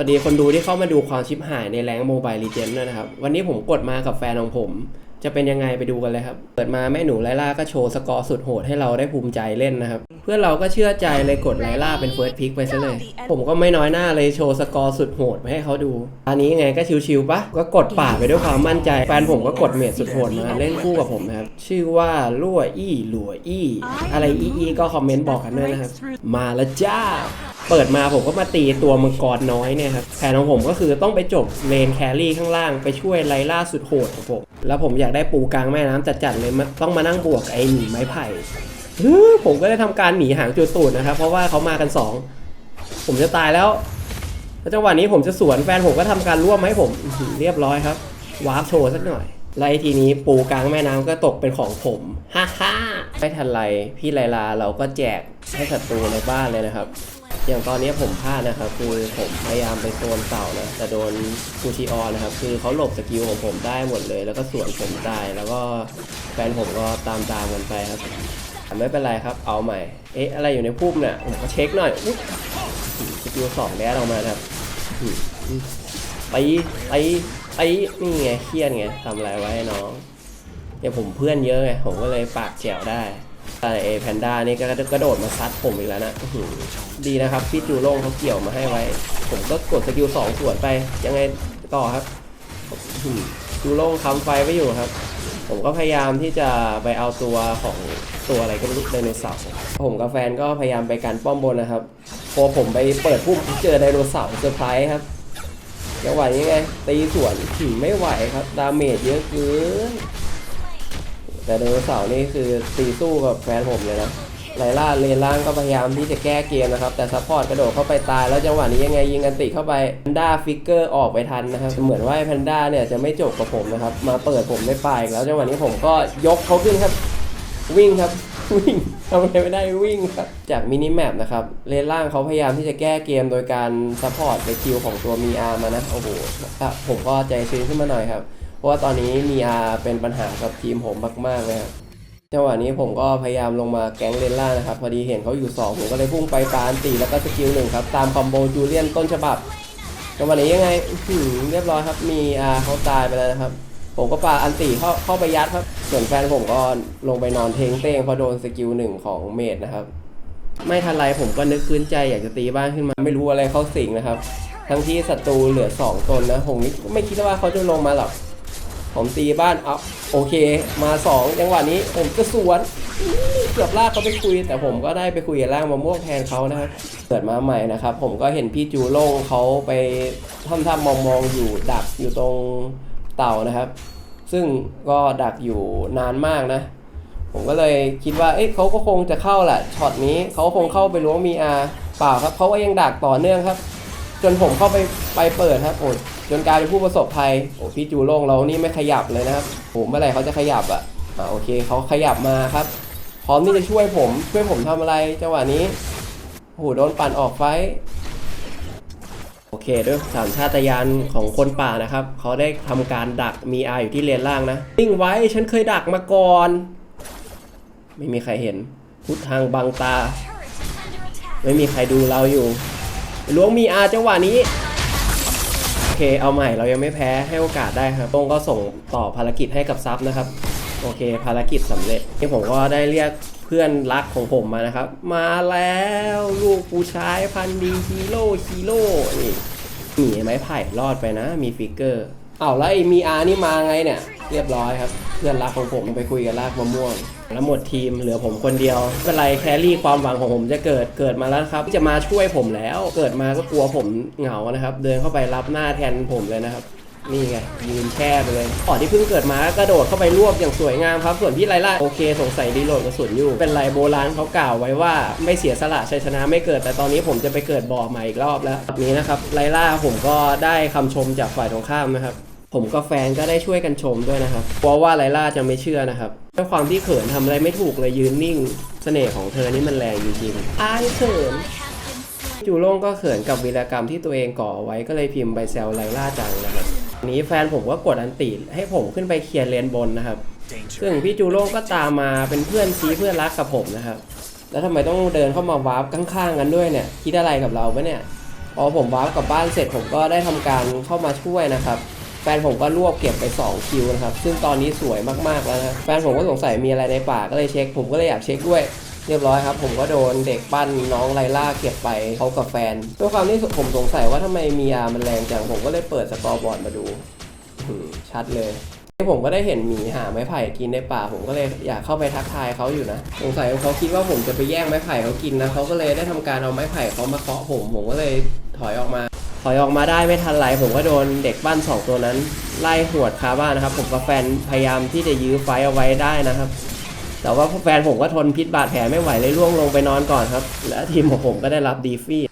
สวัสดีคนดูที่เข้ามาดูความชิปหายในแรงโมบายลีเจนด้วยนะครับ วันนี้ผมกดมากับแฟนของผม จะเป็นยังไงไปดูกันเลยครับ เปิดมาแม่หนูไลล่าก็โชว์สกอร์สุดโหดให้เราได้ภูมิใจเล่นนะครับ เพื่อนเราก็เชื่อใจเลยกดไลล่าเป็นเฟิร์สพิกไปซะเลย ผมก็ไม่น้อยหน้าเลยโชว์สกอร์สุดโหดไปให้เขาดูอันนี้ไงก็ชิวๆปะก็กดป่าไปด้วยความมั่นใจ แฟนผมก็กดเมดสุดโหดมาเล่นคู่กับผมนะครับ ชื่อว่าลั่วอี้หลัวอี้ อะไรอี้อี้ก็คอมเมนต์บอกกันด้วยนะครับ มาล้วจ้าเปิดมาผมก็มาตีตัวมังกรน้อยเนี่ยครับแผนของผมก็คือต้องไปจบเลนแครี่ข้างล่างไปช่วยไลล่าสุดโหดของผมแล้วผมอยากได้ปูกลางแม่น้ำจัดๆเลยมาต้องมานั่งบวกไอ้หนีไม้ไผ่ผมก็ได้ทำการหนีหางจุดตูดนะครับ เพราะว่าเขามากันสองผมจะตายแล้วแล้วจังหวะนี้ผมจะสวนแฟนผมก็ทำการร่วมให้ผมเรียบร้อยครับวาร์ปโชว์สักหน่อยไล่ทีนี้ปูกลางแม่น้ำก็ตกเป็นของผมฮ่าฮ่าไม่ทันไรพี่ไลลาเราก็แจกให้ศัตรูในบ้านเลยนะครับ อย่างตอนนี้ผมพลาดนะครับคือผมพยายามไปโซนเต่านะแต่โดนคูชิออนนะครับคือเขาหลบสกิลของผมได้หมดเลย แล้วก็สวนผมได้แล้วก็แฟนผมก็ตามตามกันไปครับไม่เป็นไรครับเอาใหม่ เอ๊ะอะไรอยู่ในพุ่มเนี่ยผมก็เช็คหน่อยสกิลสองแดดออกมาครับอืมอืมไปไปไปนี่ไงเครียดไงทำอะไรไว้น้องเนี่ยผมเพื่อนเยอะไงผมก็เลยปากแจ๋วได้ แต่เอแพนด้านี่ก็กระโดดมาซัดผมอีกแล้วนะดีนะครับพี่จูโล่งเขาเกี่ยวมาให้ไว้ ผมก็กดสกิลสองสวนไป ยังไงต่อครับจูโล่งค้ำไฟไว้อยู่ครับ ผมก็พยายามที่จะไปเอาตัวของตัวอะไรก็ไม่รู้ไดโนเสาร์ผมกับแฟนก็พยายามไปกันป้อมบนนะครับ พอผมไปเปิดพุ่มเจอไดโนเสาร์เซอร์ไพรส์ครับจะไหวยังไงตีสวนถึงไม่ไหวครับ ดาเมจเยอะเกิน แต่ไดโนเสาร์นี่คือตีสู้กับแฟนผมเลยนะไลล่าเลนล่างก็พยายามที่จะแก้เกมนะครับ แต่ซัพพอร์ตกระโดดเข้าไปตายแล้วจังหวะนี้ยังไงยิงกันติเข้าไปแพนด้าฟิกเกอร์ออกไปทันนะครับ เหมือนว่าแพนด้าเนี่ยจะไม่จบกับผมนะครับ มาเปิดผมได้ปลายแล้วจังหวะนี้ผมก็ยกเขาขึ้นครับ วิ่งครับวิ่งทำอะไรไม่ได้วิ่งครับ จากมินิแมปนะครับ เลนล่างเขาพยายามที่จะแก้เกมโดยการซัพพอร์ตในคิวของตัวมีอาร์มานะ โอ้โหผมก็ใจชื้นขึ้นมาหน่อยครับ เพราะว่าตอนนี้มีอาเป็นปัญหากับทีมผมมากๆเลยครับจังหวะนี้ผมก็พยายามลงมาแก๊งเลนล่านะครับพอดีเห็นเขาอยู่สองผมก็เลยพุ่งไปปาอันตีแล้วก็สกิลหนึ่งครับตามคอมโบจูเลียนต้นฉบับจังหวะนี้ยังไงเรียบร้อยครับมีอาเขาตายไปแล้วนะครับ ผมก็ปาอันตีเข้าเข้าไปยัดครับ ส่วนแฟนผมก็ลงไปนอนเทงเต้งเพราะโดนสกิลหนึ่งของเมดนะครับ ไม่ทันไรผมก็นึกขึ้นใจอยากจะตีบ้านขึ้นมาไม่รู้อะไรเข้าสิงนะครับ ทั้งที่ศัตรูเหลือสองตนนะผมไม่คิดว่าเขาจะลงมาหรอก ผมตีบ้านเอาโอเค มาสองจังหวะนี้ผมก็สวนเกือบลากเขาไปคุย แต่ผมก็ได้ไปคุยกับร่างมะม่วงแทนเขานะครับเกิดมาใหม่นะครับ ผมก็เห็นพี่จูโล่งเขาไปทำทำมมองๆอยู่ดักอยู่ตรงเต่านะครับ ซึ่งก็ดักอยู่นานมากนะ ผมก็เลยคิดว่าเอ๊ะเขาก็คงจะเข้าแหละช็อตนี้เขาคงเข้าไปล้วงมีอาเปล่าครับเขาก็ยังดักต่อเนื่องครับ จนผมเข้าไปไปเปิดครับโอ้ จนกลายเป็นผู้ประสบภัยโอ้พี่จูโล่งเรานี่ไม่ขยับเลยนะครับผมเมื่อไหร่เขาจะขยับอะอ่าโอเคเขาขยับมาครับ พร้อมที่จะช่วยผม ช่วยผมทำอะไรจังหวะนี้โอ้โหโดนปั่นออกไฟโอเคด้วยสามชาตญาณของคนป่านะครับเขาได้ทำการดักมีอาอยู่ที่เลนล่างนะนิ่งไว้ฉันเคยดักมาก่อน ไม่มีใครเห็นพุทธทางบังตา ไม่มีใครดูเราอยู่ล้วงมีอาจังหวะนี้ เคเอาใหม่เรายังไม่แพ้ให้โอกาสได้ครับป้งก็ส่งต่อภารกิจให้กับซับนะครับ โอเค ภารกิจสำเร็จนี่ผมก็ได้เรียกเพื่อนรักของผมมานะครับ มาแล้วลูกผู้ชายพันดีฮีโร่ฮีโร่นี่หนีไม้ไผ่รอดไปนะ มีฟิกเกอร์เอาแล้วไอ้มีอานี่มาไงเนี่ย เรียบร้อยครับ เพื่อนรักของผมไปคุยกับรากมะม่วง แล้วหมดทีมเหลือผมคนเดียวเป็นไรแครี่ความหวังของผมจะเกิดเกิดมาแล้วครับจะมาช่วยผมแล้ว เกิดมาก็กลัวผมเหงานะครับ เดินเข้าไปรับหน้าแทนผมเลยนะครับนี่ไงยืนแช่ไปเลยก่อนที่เพิ่งเกิดมากระโดดเข้าไปรวบอย่างสวยงามครับ ส่วนพี่ไลล่าโอเค สงสัยดีโหลดกระสุนอยู่ เป็นไรโบราณเขากล่าวไว้ว่าไม่เสียสละชัยชนะไม่เกิด แต่ตอนนี้ผมจะไปเกิดบ่อใหม่อีกรอบแล้วแบบนี้นะครับไลล่าผมก็ได้คำชมจากฝ่ายตรงข้ามนะครับ ผมกับแฟนก็ได้ช่วยกันชมด้วยนะครับเพราะว่าไลล่าจะไม่เชื่อนะครับด้วยความที่เขินทำอะไรไม่ถูกเลยยืนนิ่ง เสน่ห์ของเธอนี่มันแรงจริงๆอายเขินจูโล่งก็เขินกับวีรกรรมที่ตัวเองก่อไว้ก็เลยพิมพ์ไปแซวไลล่าจังนะครับอันนี้แฟนผมก็กดอันติให้ผมขึ้นไปเคลียร์เลนบนนะครับ ซึ่งพี่จูโล่งก็ตามมาเป็นเพื่อนซีเพื่อนรักกับผมนะครับ แล้วทำไมต้องเดินเข้ามาวาร์ปข้างๆกันด้วยเนี่ยคิดอะไรกับเราปะเนี่ยพอผมวาร์ปกลับบ้านเสร็จผมก็ได้ทำการเข้ามาช่วยนะครับ แฟนผมก็รวบเก็บไป 2 คิวนะครับ ซึ่งตอนนี้สวยมากๆแล้วนะ แฟนผมก็สงสัยมีอะไรในป่ากก็เลยเช็ค ผมก็เลยอยากเช็คด้วยเรียบร้อยครับ ผมก็โดนเด็กปั้นน้องไลล่าเก็บไปเขากับแฟนด้วยความที่ผมสงสัยว่าทำไมมีอามันแรงจัง ผมก็เลยเปิดสกอร์บอร์ดมาดูชัดเลยผมก็ได้เห็นหมีหาไม้ไผ่กินในป่า ผมก็เลยอยากเข้าไปทักทายเขาอยู่นะสงสัยเขาคิดว่าผมจะไปแย่งไม้ไผ่เขากินนะเขาก็เลยได้ทำการเอาไม้ไผ่เขามาเคาะผม ผมก็เลยถอยออกมา ถอยออกมาได้ไม่ทันไรผมก็โดนเด็กบ้านสองตัวนั้น ไล่หวดคาบ้านนะครับ ผมกับแฟนพยายามที่จะยื้อไฟเอาไว้ได้นะครับ แต่ว่าแฟนผมก็ทนพิษบาดแผลไม่ไหวเลยร่วงลงไปนอนก่อนครับ และทีมของผมก็ได้รับดีฟี่